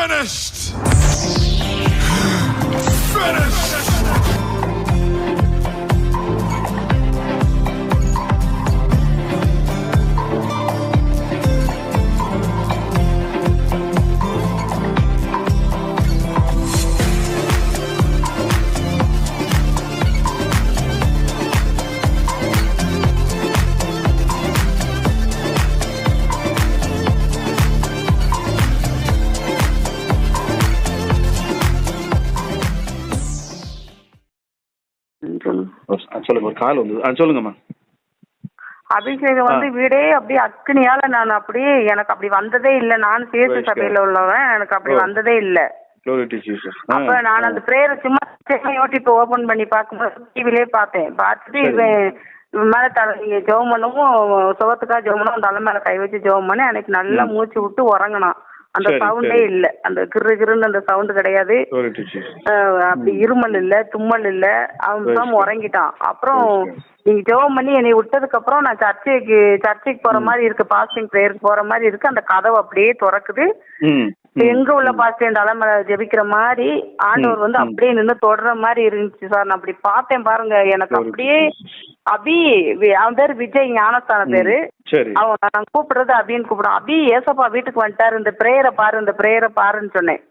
Finished! Finished! கால் வந்து ஆ சொல்லுங்கம்மா அபிஷேகம் வந்து வீடே அப்படியே அக்னியால நான் அப்படியே எனக்கு அப்படி வந்ததே இல்ல. நான் சேசு God. சபையில உள்ளவன். எனக்கு அப்படி Oh. வந்ததே இல்ல. அப்ப நான் அந்த பிரேயர் சும்மா யூடியூப் ஓபன் பண்ணி பார்க்கும்போது டிவிலே பார்த்தேன். பார்த்துட்டு. இவன் மேல தலை ஜெபம் பண்ணவும் சுகத்துக்காக ஜெபம் பண்ணவும் தலை மேல கை வச்சு ஜெபம் பண்ணி அன்னைக்கு நல்லா மூச்சு விட்டு உறங்கினான். அந்த சவுண்டே. இல்ல. அந்த கிரு கிருன்னு அந்த சவுண்ட் கிடையாது. அப்படி இருமல் இல்ல தும்மல் இல்ல. அவன். உறங்கிட்டான். அப்புறம். நீங்க ஜெபம் பண்ணி என்னை விட்டதுக்கு அப்புறம் நான் சர்ச்சைக்கு சர்ச்சைக்கு போற மாதிரி இருக்கு பாஸ்டிங் பிரேயருக்கு போற மாதிரி இருக்கு. அந்த கதவு அப்படியே திறக்குது. எங்க உள்ள பாஸ்டிங் தலைமையில ஜெபிக்கிற மாதிரி ஆண்டவர் வந்து. அப்படியே நின்னு தொடர மாதிரி இருந்துச்சு சார். நான் அப்படி பார்த்தேன் பாருங்க. எனக்கு அப்படியே. அபி அவன் பேரு விஜய் ஞானஸ்தான பேரு. அவன் நான் கூப்பிடுறது அப்படின்னு கூப்பிடுறான். அபி ஏசப்பா வீட்டுக்கு வந்துட்டாரு. இந்த பிரேயரை பாரு இந்த பிரேயரை பாருன்னு சொன்னேன்.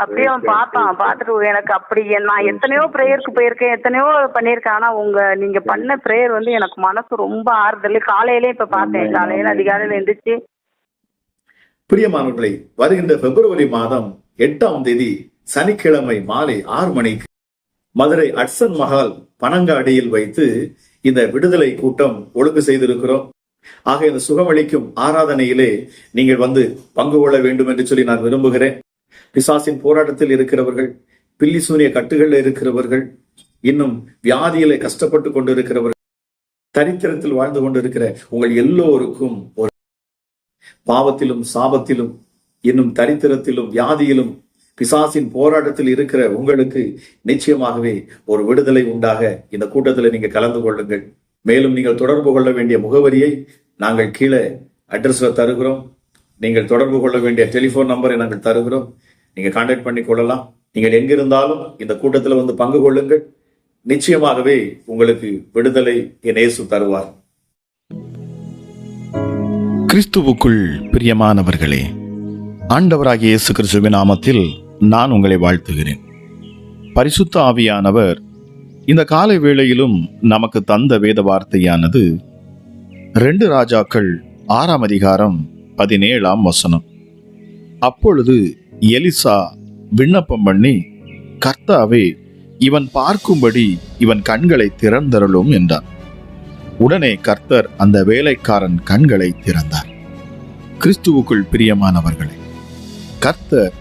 அப்படியே அவன் பார்த்தான். பார்த்துட்டு எனக்கு அப்படி நான் எத்தனையோ ப்ரேயருக்கு போயிருக்கேன். எத்தனையோ பண்ணியிருக்கேன். ஆனா உங்க நீங்க பண்ண ப்ரேயர் வந்து எனக்கு மனசு ரொம்ப ஆறுதல். காலையிலே இப்ப பார்த்தேன். காலையில அதிகாலையில எந்திரிச்சு பிரியமானவர்களை வருகின்ற பிப்ரவரி மாதம் எட்டாம் தேதி சனிக்கிழமை மாலை ஆறு மணிக்கு மதுரை அட்சன் மஹால் பனங்காடியில் வைத்து இந்த விடுதலை கூட்டம் ஒழுங்கு செய்திருக்கிறோம். ஆக இந்த சுகமளிக்கும் ஆராதனையிலே நீங்கள் வந்து பங்கு கொள்ள வேண்டும் என்று சொல்லி நான் விரும்புகிறேன். பிசாசின் போராட்டத்தில் இருக்கிறவர்கள் பில்லி சூனிய கட்டுகளில் இருக்கிறவர்கள் இன்னும் வியாதியிலே கஷ்டப்பட்டு கொண்டிருக்கிறவர்கள் தரித்திரத்தில் வாழ்ந்து கொண்டிருக்கிற உங்கள் எல்லோருக்கும் ஒரு பாவத்திலும் சாபத்திலும் இன்னும் தரித்திரத்திலும் வியாதியிலும் பிசாசின் போராட்டத்தில் இருக்கிற உங்களுக்கு நிச்சயமாகவே ஒரு விடுதலை உண்டாக. இந்த கூட்டத்தில் நீங்க கலந்து கொள்ளுங்கள். மேலும் நீங்கள் தொடர்பு கொள்ள வேண்டிய முகவரியை நாங்கள் கீழே அட்ரஸ்ல தருகிறோம். நீங்கள் தொடர்பு கொள்ள வேண்டிய டெலிபோன் நம்பரை நாங்கள் தருகிறோம். நீங்க கான்டாக்ட் பண்ணி கொள்ளலாம். நீங்கள் எங்கிருந்தாலும் இந்த கூட்டத்தில் வந்து பங்கு கொள்ளுங்கள். நிச்சயமாகவே உங்களுக்கு விடுதலை என் இயேசு தருவார். கிறிஸ்துவுக்குள் பிரியமானவர்களே ஆண்டவராகிய இயேசு கிறிஸ்துவின் நாமத்தில் நான் உங்களை வாழ்த்துகிறேன். பரிசுத்த ஆவியானவர் இந்த காலை வேளையிலும் நமக்கு தந்த வேத வார்த்தையானது ரெண்டு ராஜாக்கள் ஆறாம் அதிகாரம் பதினேழாம் வசனம். அப்பொழுது எலிசா விண்ணப்பம் பண்ணி கர்த்தாவே இவன் பார்க்கும்படி இவன் கண்களை திறந்தருளும் என்றார் உடனே கர்த்தர் அந்த வேலைக்காரன் கண்களை திறந்தார். கிறிஸ்துவுக்குள் பிரியமானவர்களே கர்த்தர்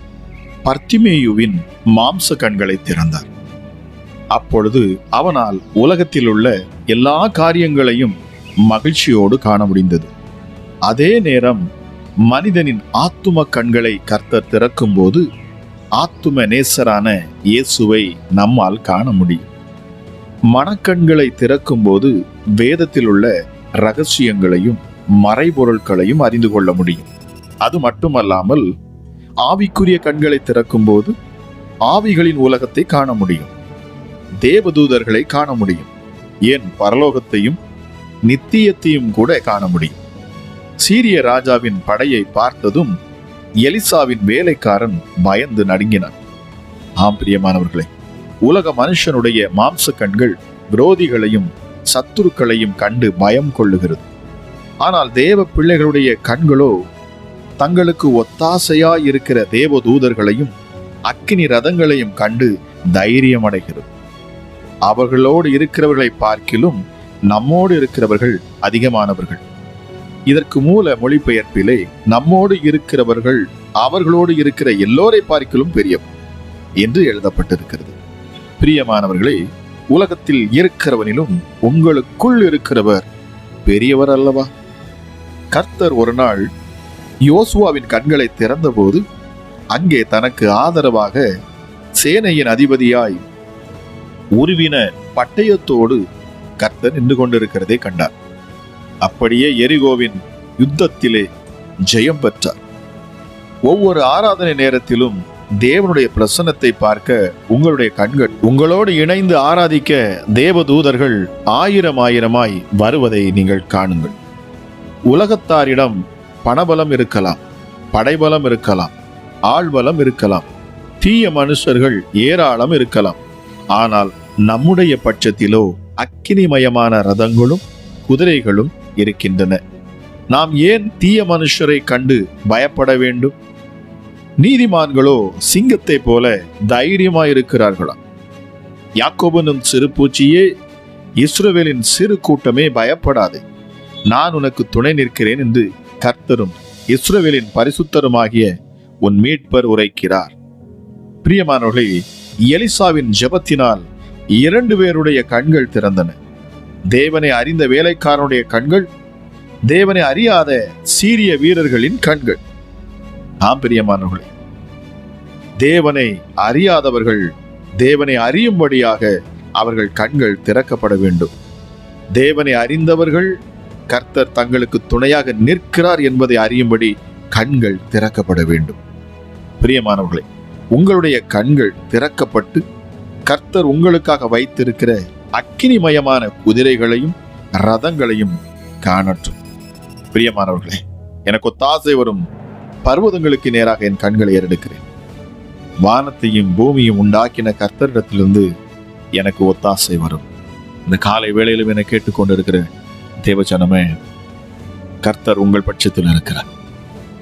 பர்த்திமேயுவின் மாம்ச கண்களை திறந்தார். அப்பொழுது அவனால் உலகத்தில் உள்ள எல்லா காரியங்களையும் மகிழ்ச்சியோடு காண முடிந்தது. அதே நேரம் மனிதனின் ஆத்தும கண்களை கர்த்தர் திறக்கும்போது ஆத்தும நேசரான இயேசுவை நம்மால் காண முடியும். மனக்கண்களை திறக்கும்போது வேதத்தில் உள்ள ரகசியங்களையும் மறைபொருட்களையும் அறிந்து கொள்ள முடியும். அது மட்டுமல்லாமல் ஆவிக்குரிய கண்களை திறக்கும்போது ஆவிகளின் உலகத்தை காண முடியும். தேவதூதர்களை காண முடியும். ஏன் பரலோகத்தையும் நித்தியத்தையும் கூட காண முடியும். சீரிய ராஜாவின் படையை பார்த்ததும் எலிசாவின் வேலைக்காரன் பயந்து நடுங்கினான். ஆம் பிரியமானவர்களே உலக மனுஷனுடைய மாம்ச கண்கள் விரோதிகளையும் சத்துருக்களையும் கண்டு பயம் கொள்ளுகிறது. ஆனால் தேவ பிள்ளைகளுடைய கண்களோ தங்களுக்கு ஒத்தாசையாய் இருக்கிற தேவ தூதர்களையும் அக்கினி ரதங்களையும் கண்டு தைரியம் அடைகிறது அவர்களோடு இருக்கிறவர்களை பார்க்கிலும் நம்மோடு இருக்கிறவர்கள் அதிகமானவர்கள். இதற்கு மூல மொழிபெயர்ப்பிலே நம்மோடு இருக்கிறவர்கள் அவர்களோடு இருக்கிற எல்லோரை பார்க்கிலும் பெரியவர் என்று எழுதப்பட்டிருக்கிறது. பிரியமானவர்களே உலகத்தில் இருக்கிறவனிலும் உங்களுக்குள் இருக்கிறவர் பெரியவர் அல்லவா? கர்த்தர் ஒரு நாள் யோசுவாவின் கண்களை திறந்தபோது அங்கே தனக்கு ஆதரவாக சேனையின் அதிபதியாய் உருவின பட்டயத்தோடு கர்த்தர் நின்று கொண்டிருக்கிறதை கண்டார். அப்படியே எரிகோவின் யுத்தத்திலே ஜெயம் பெற்றார். ஒவ்வொரு ஆராதனை நேரத்திலும் தேவனுடைய பிரசன்னத்தை பார்க்க உங்களுடைய கண்கள் உங்களோடு இணைந்து ஆராதிக்க தேவதூதர்கள் ஆயிரம் ஆயிரமாய் வருவதை நீங்கள் காணுங்கள். உலகத்தாரிடம் பணபலம் இருக்கலாம் படைபலம் இருக்கலாம் ஆள்பலம் இருக்கலாம் தீய மனுஷர்கள் ஏராளம் இருக்கலாம். ஆனால் நம்முடைய பட்சத்திலோ அக்கினிமயமான ரதங்களும் குதிரைகளும் இருக்கின்றன. நாம் ஏன் தீய மனுஷரை கண்டு பயப்பட வேண்டும்? நீதிமான்களோ சிங்கத்தை போல தைரியமாயிருக்கிறார்களா? யாக்கோபனும் சிறு பூச்சியே இஸ்ரோவேலின் சிறு கூட்டமே பயப்படாதே. நான் உனக்கு துணை நிற்கிறேன் என்று கர்த்தரும் இஸ்ரவேலின் பரிசுத்தருமாகிய உன் மீட்பர் உரைக்கிறார். பிரியமானவர்களே எலிசாவின் ஜெபத்தினால் இரண்டு பேருடைய கண்கள் திறந்தன. தேவனை அறிந்த வேலைக்காரனுடைய கண்கள் தேவனை அறியாத சீரிய வீரர்களின் கண்கள். ஆம் பிரியமானவர்களே தேவனை அறியாதவர்கள் தேவனை அறியும்படியாக அவர்கள் கண்கள் திறக்கப்பட வேண்டும். தேவனை அறிந்தவர்கள் கர்த்தர் தங்களுக்கு துணையாக நிற்கிறார் என்பதை அறியும்படி கண்கள் திறக்கப்பட வேண்டும். பிரியமானவர்களே உங்களுடைய கண்கள் திறக்கப்பட்டு கர்த்தர் உங்களுக்காக வைத்திருக்கிற அக்கினிமயமான குதிரைகளையும் ரதங்களையும் காணட்டும். பிரியமானவர்களே எனக்கு ஒத்தாசை வரும் பர்வதங்களுக்கு நேராக என் கண்களை ஏறெடுக்கிறேன். வானத்தையும் பூமியும் உண்டாக்கின கர்த்தரிடத்திலிருந்து எனக்கு ஒத்தாசை வரும். இந்த காலை வேளையிலும் என கேட்டுக்கொண்டிருக்கிற தேவச்சனமே கர்த்தர் உங்கள் பட்சத்தில் இருக்கிறார்.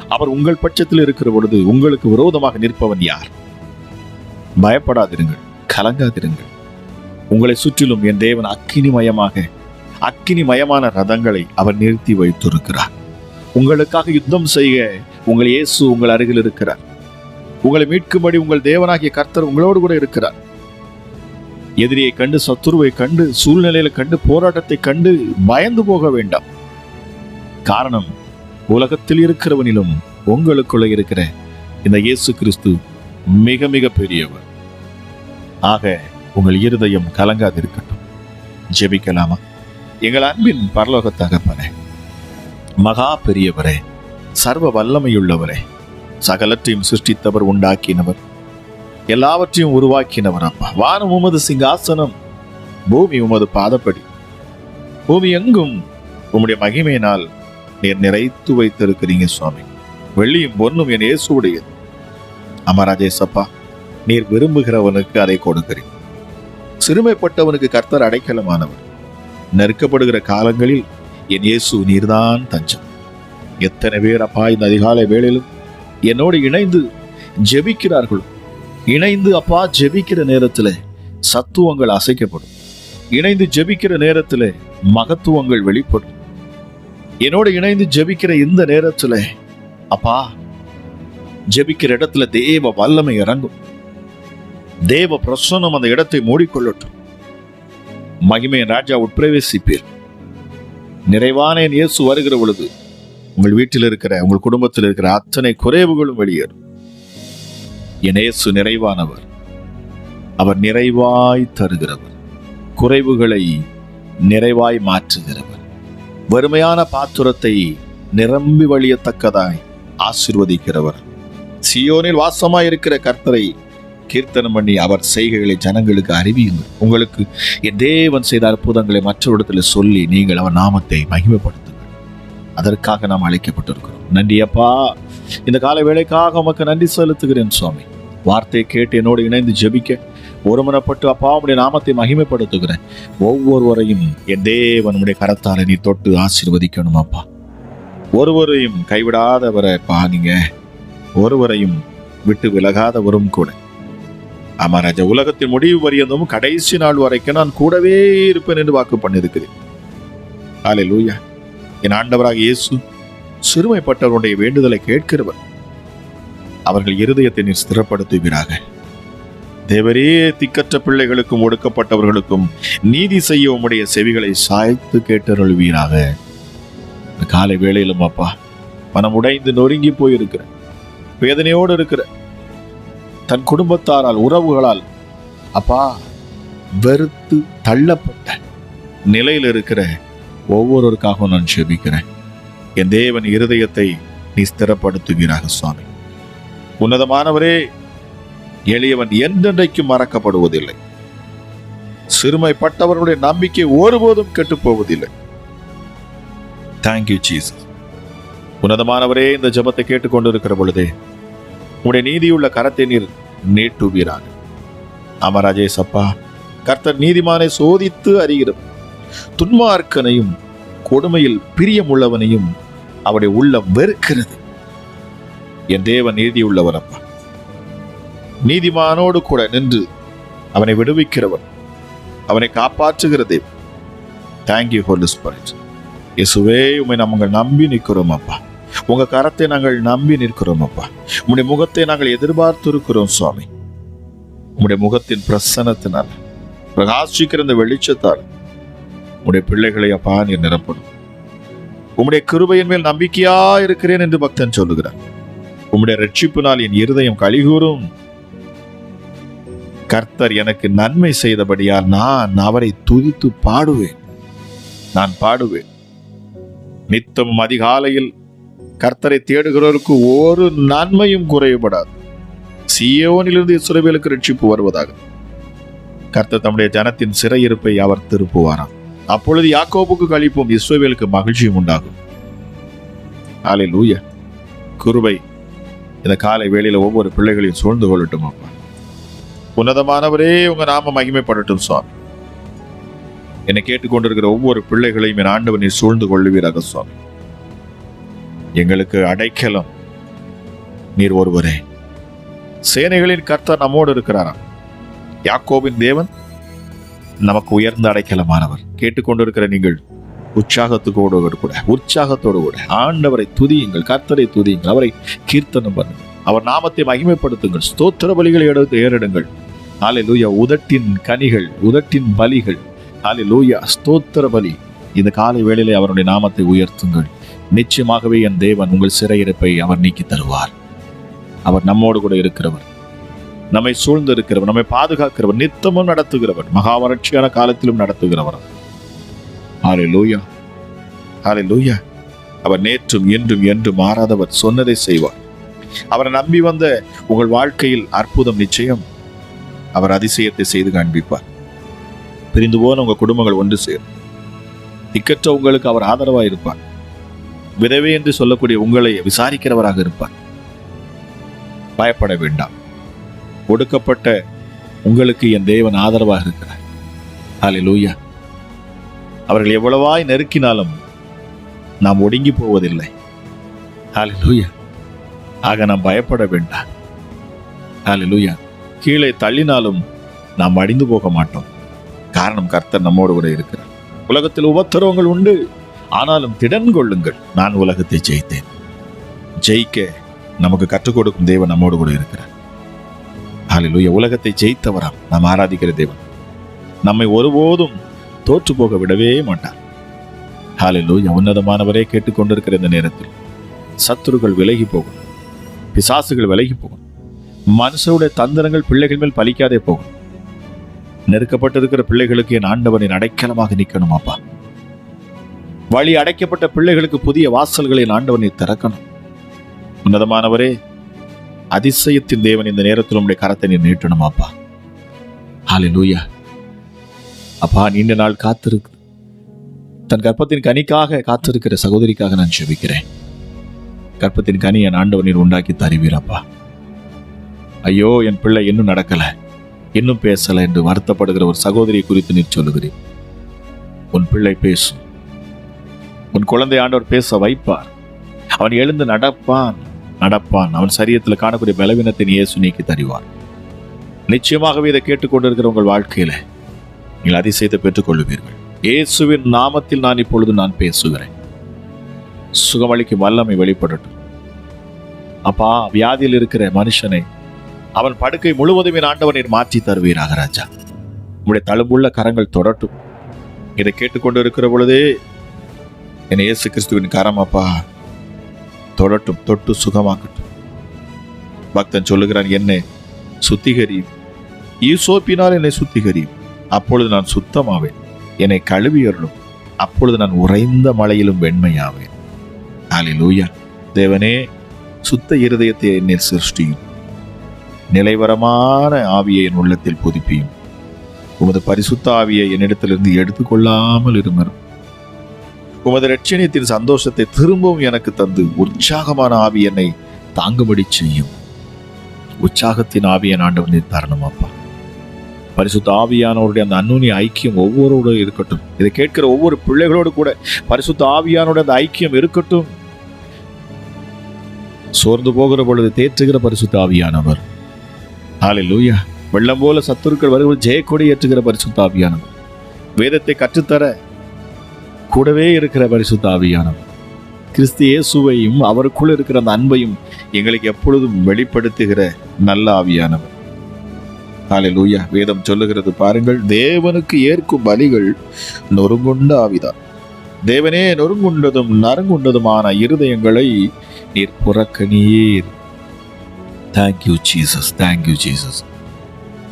அவர் உங்கள் பட்சத்தில் இருக்கிற பொழுது உங்களுக்கு விரோதமாக நிற்பவன் யார்? பயப்படாதிருங்கள் கலங்காதிருங்கள். உங்களை சுற்றிலும் என் தேவன் அக்கினிமயமாக அக்கினிமயமான ரதங்களை அவர் நிறுத்தி வைத்திருக்கிறார். உங்களுக்காக யுத்தம் செய்ய உங்கள் இயேசு உங்கள் அருகில் இருக்கிறார். உங்களை மீட்கும்படி உங்கள் தேவனாகிய கர்த்தர் உங்களோடு கூட இருக்கிறார். எதிரியை கண்டு சத்துருவை கண்டு சூழ்நிலையில கண்டு போராட்டத்தை கண்டு பயந்து போக வேண்டாம். காரணம் உலகத்தில் இருக்கிறவனிலும் உங்களுக்குள்ள இருக்கிற இந்த இயேசு கிறிஸ்து மிக மிக பெரியவர். ஆக உங்கள் இருதயம் கலங்காதிருக்கட்டும். ஜெபிக்கலாமா? எங்கள் அன்பின் பரலோக தகப்பனே மகா பெரியவரே சர்வ வல்லமையுள்ளவரே சகலத்தையும் சிருஷ்டித்தவர் உண்டாக்கினவர். எல்லாவற்றையும் உருவாக்கினவர் அப்பா. வானம் உமது சிங்காசனம் பூமி உமது பாதப்படி. பூமி எங்கும் உம்முடைய மகிமையினால் நீர் நிறைத்து வைத்திருக்கிறீங்க சுவாமி. வெள்ளியும் பொன்னும் என் இயேசுடையது அமராஜேசப்பா நீர் விரும்புகிறவனுக்கு அதை கொடுக்கிறீர். சிறுமைப்பட்டவனுக்கு கர்த்தர் அடைக்கலமானவர். நெருக்கப்படுகிற காலங்களில் என் இயேசு நீர்தான் தஞ்சம். எத்தனை பேர் அப்பா இந்த அதிகாலை வேளையிலும் என்னோடு இணைந்து ஜெபிக்கிறார்களோ இணைந்து அப்பா ஜெபிக்கிற நேரத்துல சத்துவங்கள் அசைக்கப்படும். இணைந்து ஜெபிக்கிற நேரத்துல மகத்துவங்கள் வெளிப்படும். என்னோட இணைந்து ஜெபிக்கிற இந்த நேரத்துல அப்பா ஜெபிக்கிற இடத்துல தேவ வல்லமை இறங்கும். தேவ பிரசன்னம் அந்த இடத்தை மூடிக்கொள்ளட்டும். மகிமையின் ராஜா உட்பிரவேசிப்பீர். நிறைவான என் இயேசு வருகிற பொழுது உங்கள் வீட்டில் இருக்கிற உங்கள் குடும்பத்தில் இருக்கிற அத்தனை குறைவுகளும் வெளியேறும். இயேசு நிறைவானவர். அவர் நிறைவாய் தருகிறவர். குறைவுகளை நிறைவாய் மாற்றுகிறவர். வறுமையான பாத்திரத்தை நிரம்பி வழியத்தக்கதாய் ஆசிர்வதிக்கிறவர். சியோனில் வாசமாய் இருக்கிற கர்த்தரை கீர்த்தனம் பண்ணி அவர் செய்கைகளை ஜனங்களுக்கு அறிவியுங்கள். உங்களுக்கு என் தேவன் செய்த அற்புதங்களை மற்றவரிடத்தில் சொல்லி நீங்கள் அவர் நாமத்தை மகிமைப்படுத்துங்கள். அதற்காக நாம் அழைக்கப்பட்டிருக்கிறோம். நன்றி அப்பா. இந்த கால வேலைக்காக உமக்கு நன்றி செலுத்துகிறேன் சுவாமி. வார்த்தையை கேட்டு என்னோடு இணைந்து ஜெபிக்க. ஒருமனப்பட்டு அப்பா உடைய நாமத்தை மகிமைப்படுத்துகிறேன். ஒவ்வொருவரையும் என் தேவனுடைய உடைய கரத்தால நீ தொட்டு ஆசீர்வதிக்கணும் அப்பா. ஒருவரையும் கைவிடாதவரை பா நீங்க ஒருவரையும் விட்டு விலகாதவரும் கூட. ஆமா ராஜா உலகத்தின் முடிவு வரியதும் கடைசி நாள் வரைக்கும் நான் கூடவே இருப்பேன் என்று வாக்கு பண்ணியிருக்கிறேன். ஆலே லூயா என் ஆண்டவராக இயேசு சிறுமைப்பட்டவருடைய வேண்டுதலை கேட்கிறவர். அவர்கள் இருதயத்தை நீர் ஸ்திரப்படுத்துவீராக. தேவரே திக்கற்ற பிள்ளைகளுக்கும் ஒடுக்கப்பட்டவர்களுக்கும் நீதி செய்ய உம்முடைய செவிகளை சாய்த்து கேட்டருள்வீராக. காலை வேளையிலும் அப்பா மனம் உடைந்து நொறுங்கி போயிருக்கிற வேதனையோடு இருக்கிற தன் குடும்பத்தாரால் உறவுகளால் அப்பா வெறுத்து தள்ளப்பட்ட நிலையில் இருக்கிற ஒவ்வொருவருக்காகவும் நான் செபிக்கிறேன். என் தேவன் இருதயத்தை நீ ஸ்திரப்படுத்துகிறாக சுவாமி. உன்னதமானவரே எளியவன் என்றென்றைக்கும் மறக்கப்படுவதில்லை. சிறுமைப்பட்டவர்களுடைய நம்பிக்கை ஒருபோதும் கெட்டு போவதில்லை தேங்க்யூ ஜீசஸ் உன்னதமானவரே இந்த ஜெபத்தை கேட்டுக்கொண்டிருக்கிற பொழுதே உடைய நீதியுள்ள கரத்தை நீர் நீட்டுவீராக. ஆமா ராஜேஷ் அப்பா கர்த்தர் நீதிமானை சோதித்து அறிகிறது துன்மார்க்கனையும் கொடுமையில் பிரியமுள்ளவனையும் அவருடைய உள்ளம் வெறுக்கிறது. என் தேவன் நீதியுள்ளவர் அப்பா நீதிமானோடு கூட நின்று அவனை விடுவிக்கிறவர் அவனை காப்பாற்றுகிற தேவன். தேங்க்யூ ஹோலி ஸ்பிரிட் இயேசுவே உண்மை நாங்கள் நம்பி நிற்கிறோம் அப்பா உங்க கரத்தை நாங்கள் நம்பி நிற்கிறோம் அப்பா உம்முடைய முகத்தை நாங்கள் எதிர்பார்த்து இருக்கிறோம் சுவாமி. உம்முடைய முகத்தின் பிரசன்னத்தினால் பிரகாசிக்கிற இந்த வெளிச்சத்தால் உன்னுடைய பிள்ளைகளை அப்பா நீர் நிரப்பணும். உம்முடைய கிருபையின் மேல் நம்பிக்கையா இருக்கிறேன் என்று பக்தன் சொல்லுகிறார். உம்முடைய ரட்சிப்பினால் என் இருதயம் கழிகூறும் கர்த்தர் எனக்கு நன்மை செய்தபடியால் நான் அவரை துதித்து பாடுவேன். நான் பாடுவேன். நித்தம் அதிகாலையில் கர்த்தரை தேடுகிறவருக்கு ஒரு நன்மையும் குறைவுபடாது சியோனிலிருந்து இஸ்ரவேலுக்கு ரட்சிப்பு வருவதாக. கர்த்தர் தம்முடைய ஜனத்தின் சிறையிருப்பை அவர் திருப்புவாராம். அப்பொழுது யாக்கோபுக்கு கழிப்பும் இஸ்ரவேலுக்கு மகிழ்ச்சியும் உண்டாகும். ஆலை லூய குருவை இந்த காலை வேளையில் ஒவ்வொரு பிள்ளைகளையும் சூழ்ந்து கொள்ளட்டும் அப்பா. உன்னதமானவரே உங்கள் நாம மகிமைப்படட்டும் சுவாமி. என்னை கேட்டுக்கொண்டிருக்கிற ஒவ்வொரு பிள்ளைகளையும் என் நீ சூழ்ந்து கொள்ளுவீராக சுவாமி. எங்களுக்கு அடைக்கலம். நீர் ஒருவரே. சேனைகளின் கர்த்தர் நம்மோடு இருக்கிறாராம். யாக்கோவின் தேவன் நமக்கு உயர்ந்த அடைக்கலமானவர். கேட்டுக்கொண்டிருக்கிற நீங்கள் உற்சாகத்துக்கோடு கூட உற்சாகத்தோடு கூட. ஆண்டவரை துதியுங்கள் கர்த்தரை துதியுங்கள் அவரை கீர்த்தனம் பண்ணுங்கள். அவர் நாமத்தை மகிமைப்படுத்துங்கள் ஸ்தோத்திர பலிகளை எடுத்து ஏறிடுங்கள். ஆலை லூயா உதட்டின் கனிகள் உதட்டின் பலிகள். ஆலை லூயா ஸ்தோத்திர பலி. இந்த காலை வேளையிலே அவருடைய நாமத்தை உயர்த்துங்கள். நிச்சயமாகவே என் தேவன் உங்கள் சிறையிருப்பை அவர் நீக்கி தருவார். அவர் நம்மோடு கூட இருக்கிறவர். நம்மை சூழ்ந்திருக்கிறவர் நம்மை பாதுகாக்கிறவர் நித்தமும் நடத்துகிறவர். மகா வறட்சியான காலத்திலும் நடத்துகிறவர். ஹாலெலூயா லூயா அவர் நேற்றும் என்றும் என்றும் மாறாதவர் சொன்னதை செய்வார். அவரை நம்பி வந்த உங்கள் வாழ்க்கையில் அற்புதம் நிச்சயம். அவர் அதிசயத்தை செய்து காண்பிப்பார். பிரிந்து போன உங்க குடும்பங்கள் ஒன்று சேரும். திக்கற்ற உங்களுக்கு அவர் ஆதரவாக இருப்பார். விதவை என்று சொல்லக்கூடிய உங்களை விசாரிக்கிறவராக இருப்பார். பயப்பட வேண்டாம். ஒடுக்கப்பட்ட உங்களுக்கு என் தேவன் ஆதரவாக இருக்கிறார். ஹalleluya அவர்கள் எவ்வளவாய் நெருக்கினாலும் நாம் ஒடுங்கி போவதில்லை ஹalleluya ஆக நாம் பயப்பட வேண்டாம். ஹalleluya கீழே தள்ளினாலும் நாம் அடிந்து போக மாட்டோம். காரணம் கர்த்தர் நம்மோடு கூட இருக்கிறார். உலகத்தில் உபத்திரவங்கள் உண்டு. ஆனாலும் திடன் கொள்ளுங்கள். நான் உலகத்தை ஜெயித்தேன். ஜெயிக்க நமக்கு கற்றுக் கொடுக்கும் தேவன் நம்மோடு கூட இருக்கிறார். ஹalleluya உலகத்தை ஜெயித்தவராம். நாம் ஆராதிக்கிற தேவன். நம்மை ஒருபோதும் தோற்று போக விடவே மாட்டார். ஹalleluya உன்னதமானவரே கேட்டுக்கொண்டிருக்கிற இந்த நேரத்தில் சத்துருக்கள் விலகி போகும். பிசாசுகள் விலகி போகும். மனுஷருடைய தந்திரங்கள் பிள்ளைகள் மேல் பலிக்காதே போகும். நெருக்கப்பட்டிருக்கிற பிள்ளைகளுக்கு என் ஆண்டவனின் அடைக்கலமாக நிற்கணும் அப்பா. வழி அடைக்கப்பட்ட பிள்ளைகளுக்கு புதிய வாசல்களை என் ஆண்டவனை திறக்கணும். உன்னதமானவரே அதிசயத்தின் தேவன் இந்த நேரத்தில் உங்களுடைய கரத்தை நீர் நீட்டணும் அப்பா. லூயா அப்பா நீண்ட நாள் காத்திருக்கு தன் கர்ப்பத்தின் கனிக்காக காத்திருக்கிற சகோதரிக்காக நான் செபிக்கிறேன் கர்ப்பத்தின் கனி என் ஆண்டவனில் உண்டாக்கி தருவீரப்பா ஐயோ என் பிள்ளை இன்னும் நடக்கல. இன்னும் பேசல என்று வருத்தப்படுகிற ஒரு சகோதரியை குறித்து நீர் சொல்லுகிறேன் உன் பிள்ளை பேசும். உன் குழந்தை ஆண்டவர் பேச வைப்பார். அவன் எழுந்து நடப்பான் நடப்பான். அவன் சரீரத்தில் காணக்கூடிய பலவீனத்தை இயேசு நீக்கி தருவார். நிச்சயமாகவே இதை கேட்டுக்கொண்டிருக்கிற உங்கள் வாழ்க்கையில் நீங்கள் அதிசயத்தை பெற்றுக் கொள்ளுவீர்கள் இயேசுவின் நாமத்தில் நான் இப்பொழுது நான் பேசுகிறேன். சுகமளிக்கும் வல்லமை வெளிப்படட்டும். அப்பா வியாதியில் இருக்கிற மனுஷனை அவன் படுக்கை முழுவதும் என் ஆண்டவனை மாற்றி தருவீராக ராஜா. உங்களுடைய தழும்புள்ள கரங்கள் தொடட்டும். இதை கேட்டுக்கொண்டு இருக்கிற பொழுதே என் இயேசு கிறிஸ்துவின் கரம் அப்பா தொடட்டும் தொட்டு சுகமாக்கட்டும். பக்தன் சொல்லுகிறான் என்னை சுத்திகரியும். ஈசோப்பினால் என்னை சுத்திகரியும். அப்பொழுது நான் சுத்தமாவேன். என்னை கழுவியறலும் அப்பொழுது நான் உறைந்த மலையிலும் வெண்மையாவேன். ஹalleluya. தேவனே சுத்த இருதயத்தை என்னில் சிருஷ்டியும். நிலைவரமான ஆவியை என் உள்ளத்தில் புதுப்பியும். உமது பரிசுத்த ஆவியை என்னிடத்திலிருந்து எடுத்துக்கொள்ளாமல் இருமரும் உமது லட்சணியத்தின் சந்தோஷத்தை திரும்பவும் எனக்கு தந்து உற்சாகமான ஆவி என்னை தாங்கும்படி செய்யும். உற்சாகத்தின் ஆவியை ஆண்டவன் நீர் தரணும் அப்பா பரிசுத்த ஆவியானவருடைய அந்த அந்நுனி ஐக்கியம் ஒவ்வொருவரோடு இருக்கட்டும். இதை கேட்கிற ஒவ்வொரு பிள்ளைகளோடு கூட பரிசுத்த ஆவியானோட அந்த ஐக்கியம் இருக்கட்டும். சோர்ந்து போகிற பொழுது தேற்றுகிற பரிசுத்த ஆவியானவர். லூயா வெள்ளம் போல சத்துருக்கள் வருவது ஜெயக்கொடி ஏற்றுகிற பரிசுத்த ஆவியானவர். வேதத்தை கற்றுத்தர கூடவே இருக்கிற பரிசுத்த ஆவியானவர். கிறிஸ்து இயேசுவையும் அவருக்குள் இருக்கிற அந்த அன்பையும் எங்களுக்கு எப்பொழுதும் வெளிப்படுத்துகிற நல்ல ஆவியானவர். ஹalleluya. வேதம் சொல்லுகிறது பாருங்கள் தேவனுக்கு ஏற்கும் பலிகள் நொறுங்குண்ட ஆவிதான் தேவனே நொறுங்குண்டதும் நறுங்குண்டதுமான இருதயங்களை நீர் புறக்கணியீர் thank you Jesus thank you Jesus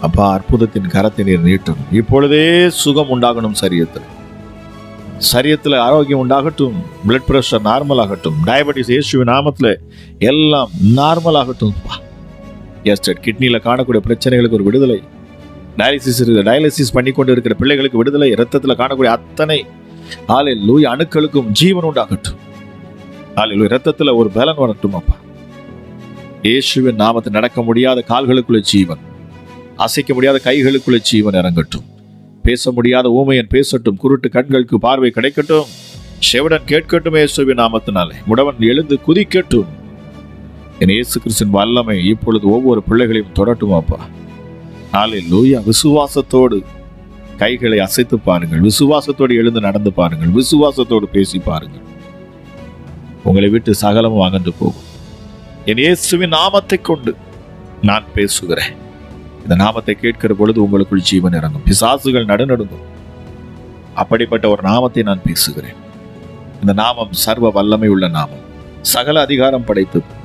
அப்பா அற்புதத்தின் கரத்தை நீர் நீட்டும் இப்பொழுதே சுகம் உண்டாகணும் சரியத்தில் சரியத்தில் ஆரோக்கியம் உண்டாகட்டும் பிளட் பிரஷர் நார்மல் ஆகட்டும் டயபெட்டிஸ் இயேசுவின் நாமத்தில் எல்லாம் நார்மல் ஆகட்டும் எஸ்டர் கிட்னியில் காணக்கூடிய பிரச்சனைகளுக்கு ஒரு விடுதலை. டயாலிசிஸ் இருக்குது டயாலிசிஸ் பண்ணி கொண்டு இருக்கிற பிள்ளைகளுக்கு விடுதலை. ரத்தத்தில் காணக்கூடிய அத்தனை ஆலை லூய் அணுக்களுக்கும் ஜீவன் உண்டாகட்டும். ஆலை லூய் ஒரு பலன் வரட்டும் அப்பா. இயேசுவின் நாமத்தை நடக்க முடியாத கால்களுக்குள்ள ஜீவன். அசைக்க முடியாத கைகளுக்குள்ள ஜீவன் இறங்கட்டும். பேச முடியாத ஊமையன் பேசட்டும். குருட்டு கண்களுக்கு பார்வை கிடைக்கட்டும். செவடன் கேட்கட்டும் இயேசுவின் நாமத்தினாலே. முடவன் எழுந்து குதிக்கட்டும். என் இயேசு கிறிஸ்தின் வல்லமை இப்பொழுது ஒவ்வொரு பிள்ளைகளையும் தொடட்டும் அப்பா. லூயா விசுவாசத்தோடு கைகளை அசைத்து பாருங்கள். விசுவாசத்தோடு எழுந்து நடந்து பாருங்கள். விசுவாசத்தோடு பேசி பாருங்கள். உங்களை விட்டு சகலமும் அகன்று போகும். என் இயேசுவின் நாமத்தை கொண்டு நான் பேசுகிறேன். இந்த நாமத்தை கேட்கிற பொழுது உங்களுக்குள் ஜீவன் இறங்கும். பிசாசுகள் நடுநடுங்கும். அப்படிப்பட்ட ஒரு நாமத்தை நான் பேசுகிறேன். இந்த நாமம் சர்வ வல்லமை உள்ள நாமம். சகல அதிகாரம் படைத்தது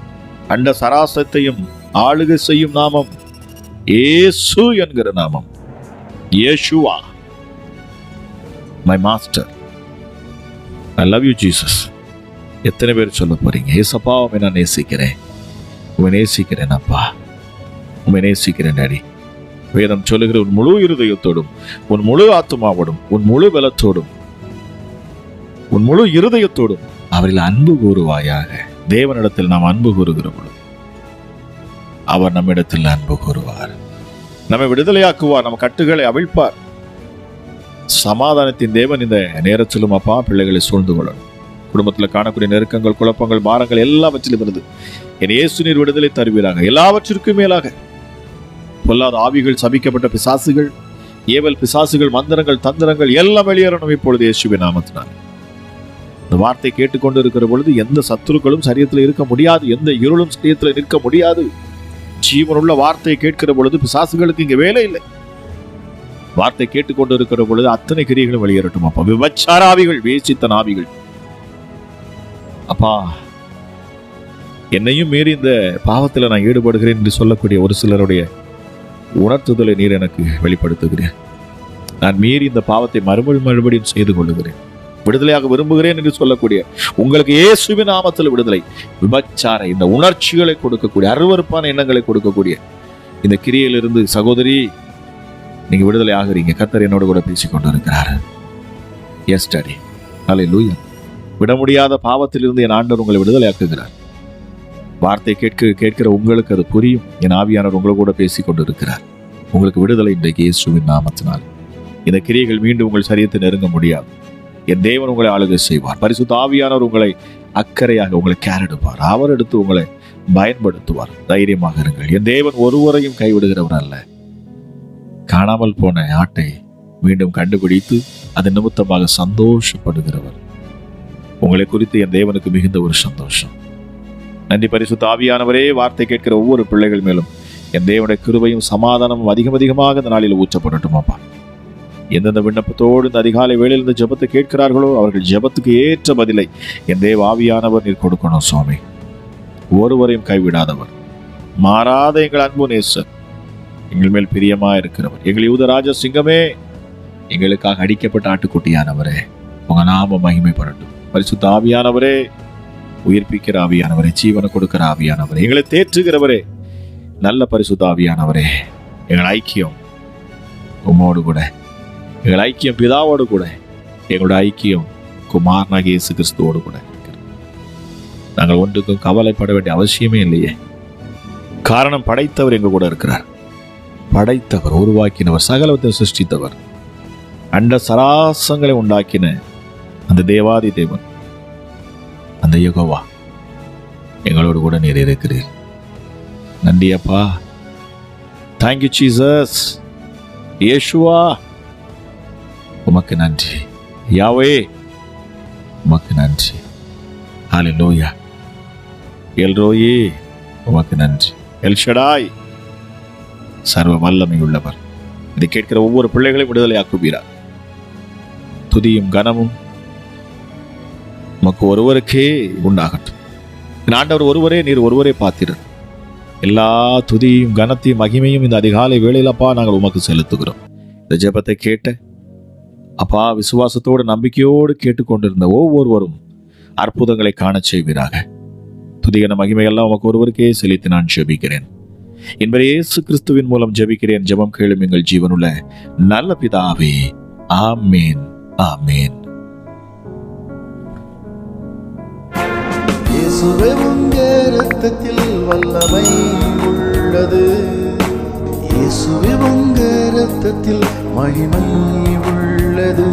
அண்ட சராசத்தையும் ஆளுகை செய்யும் நாமம் ஏசு என்கிற நாமம். ஏசுவா my master I love you Jesus எத்தனை பேர் சொல்ல போறீங்க? ஏசப்பா உண்மை நான் நேசிக்கிறேன். உண்மை நேசிக்கிறேன் அப்பா. உண்மை நேசிக்கிறேன் டாடி. வேதம் சொல்லுகிற உன் முழு இருதயத்தோடும் உன் முழு ஆத்மாவோடும் உன் முழு பலத்தோடும் உன் முழு இருதயத்தோடும் அவரில் அன்பு கூறுவாயாக. தேவனிடத்தில் நாம் அன்பு கூறுகிற பொழுது அவர் நம்மிடத்தில் அன்பு கூறுவார். நம்மை விடுதலையாக்குவார் நம்ம கட்டுகளை அவிழ்ப்பார். சமாதானத்தின் தேவன் இந்த நேரத்திலும் அப்பா பிள்ளைகளை சூழ்ந்து கொள்ளணும். குடும்பத்தில் காணக்கூடிய நெருக்கங்கள் குழப்பங்கள் மாறங்கள் எல்லாவற்றிலும் இருந்து என் இயேசு நீர் விடுதலை தருவீராக. எல்லாவற்றிற்கும் மேலாக. பொல்லாத ஆவிகள் சபிக்கப்பட்ட பிசாசுகள் ஏவல் பிசாசுகள் மந்திரங்கள் தந்திரங்கள் எல்லாம் வெளியேறணும் இப்பொழுது இயேசுவின் நாமத்தினார் இந்த வார்த்தை கேட்டுக்கொண்டு இருக்கிற பொழுது எந்த சத்துருக்களும் சரியத்தில் இருக்க முடியாது எந்த இருளும் சரியத்தில் நிற்க முடியாது. ஜீவனுள்ள வார்த்தையை கேட்கிற பொழுது பிசாசுகளுக்கு இங்க வேலை இல்லை. வார்த்தை கேட்டுக்கொண்டு இருக்கிற பொழுது அத்தனை கிரியைகளும் வெளியேறட்டும் அப்பா. விபச்சார ஆவிகள் வேசித்த ஆவிகள் அப்பா என்னையும் மீறி இந்த பாவத்தில் நான் ஈடுபடுகிறேன் என்று சொல்லக்கூடிய ஒரு சிலருடைய உணர்த்துதலை நீர் எனக்கு வெளிப்படுத்துகிறேன் நான் மீறி இந்த பாவத்தை மறுபடி மறுபடியும் செய்து கொள்ளுகிறேன். விடுதலையாக விரும்புகிறேன் என்று சொல்லக்கூடிய உங்களுக்கு இயேசுவின் நாமத்தில் விடுதலை விபச்சார இந்த உணர்ச்சிகளை கொடுக்கக்கூடிய அருவருப்பான எண்ணங்களை கொடுக்கக்கூடிய இந்த கிரியிலிருந்து சகோதரி நீங்க விடுதலை ஆகுறீங்க. கத்தர் என்னோட கூட பேசிக் கொண்டிருக்கிறார் எஸ் டாடி அலை லூயா விட முடியாத பாவத்திலிருந்து என் ஆண்டவர் உங்களை விடுதலையாக்குகிறார். வார்த்தை கேட்க கேட்கிற உங்களுக்கு அது புரியும். என் ஆவியானவர் உங்களை கூட பேசிக்கொண்டு கொண்டிருக்கிறார் உங்களுக்கு விடுதலை இன்றைக்கு இயேசுவின் நாமத்தினால். இந்த கிரியைகள் மீண்டும் உங்கள் சரியத்தை நெருங்க முடியாது. என் தேவன் உங்களை ஆளுகை செய்வார். பரிசுத்த ஆவியானவர் உங்களை அக்கறையாக உங்களை கேர் எடுப்பார். அவர் எடுத்து உங்களை பயன்படுத்துவார். தைரியமாக இருங்கள். என் தேவன் ஒருவரையும் கைவிடுகிறவர் அல்ல. காணாமல் போன ஆட்டை மீண்டும் கண்டுபிடித்து அதன் நிமித்தமாக சந்தோஷப்படுகிறவர். உங்களை குறித்து என் தேவனுக்கு மிகுந்த ஒரு சந்தோஷம். நன்றி பரிசு தாவியானவரே வார்த்தை கேட்கிற ஒவ்வொரு பிள்ளைகள் மேலும் என் தேவனுடைய கிருபையும் சமாதானமும் அதிகம் அதிகமாக இந்த நாளில் ஊற்றப்படட்டும் அப்பா எந்தெந்த விண்ணப்பத்தோடு இந்த அதிகாலை வேளையில் இந்த ஜபத்தை கேட்கிறார்களோ அவர்கள் ஜெபத்துக்கு ஏற்ற பதிலை என் தேவ ஆவியானவர் நீர் கொடுக்கணும் சுவாமி. ஒருவரையும் கைவிடாதவர். மாறாத எங்கள் அன்பு நேசர் எங்கள் மேல் பிரியமா இருக்கிறவர். எங்கள் யூதராஜ சிங்கமே எங்களுக்காக அடிக்கப்பட்ட ஆட்டுக்குட்டியானவரே உங்க நாம மகிமைப்படட்டும். பரிசுத்த ஆவியானவரே உயிர்ப்பிக்கிற ஆவியானவரே ஜீவனை கொடுக்கிற ஆவியானவரே எங்களை தேற்றுகிறவரே நல்ல பரிசுத்த ஆவியானவரே எங்கள் ஐக்கியம் உம்மோடு கூட எங்கள் ஐக்கியம் பிதாவோடு கூட எங்களோட ஐக்கியம் குமாரனாக இயேசு கிறிஸ்துவோடு கூட நாங்கள் ஒன்றுக்கும் கவலைப்பட வேண்டிய அவசியமே இல்லையே. காரணம் படைத்தவர் எங்க கூட இருக்கிறார். படைத்தவர் உருவாக்கினவர் சகலத்தை சிருஷ்டித்தவர். அண்ட சராசங்களை உண்டாக்கின அந்த தேவாதி தேவன் அந்த யுகவா எங்களோடு கூட நீர் இருக்கிறீர். நன்றி அப்பா. தேங்க்யூ சீசஸ் இயேசுவா. உமக்கு நன்றி. யாவே உமக்கு நன்றி. ஹalleluya. எல்ரோயே உமக்கு நன்றி. எல்ஷடாய் சர்வ வல்லமை உள்ளவர் இதை கேட்கிற ஒவ்வொரு பிள்ளைகளையும் விடுதலை ஆக்குவீரார் துதியும் கனமும் உமக்கு ஒருவருக்கே உண்டாகட்டும். ஆண்டவர் ஒருவரே நீர் ஒருவரே பார்த்திரு எல்லா துதியும் கனத்தையும் மகிமையும் இந்த அதிகாலை வேலையிலப்பா நாங்கள் உமக்கு செலுத்துகிறோம். இந்த ஜெபத்தை கேட்ட அப்பா விசுவாசத்தோடு நம்பிக்கையோடு கேட்டுக்கொண்டிருந்த ஒவ்வொருவரும் அற்புதங்களை காணச் செய்வீராக. துதிகன மகிமையெல்லாம் உமக்கு ஒருவருக்கே செலுத்தி நான் ஜெபிக்கிறேன். என்பதை இயேசு கிறிஸ்துவின் மூலம் ஜெபிக்கிறேன். ஜெபம் கேளும் எங்கள் ஜீவனுள்ள நல்ல பிதாவே. ஆமேன் ஆமேன். ரத்தத்தில் வல்லமை உள்ளது. இயேசுவே உங்க ரத்தத்தில் மகிமை உள்ளது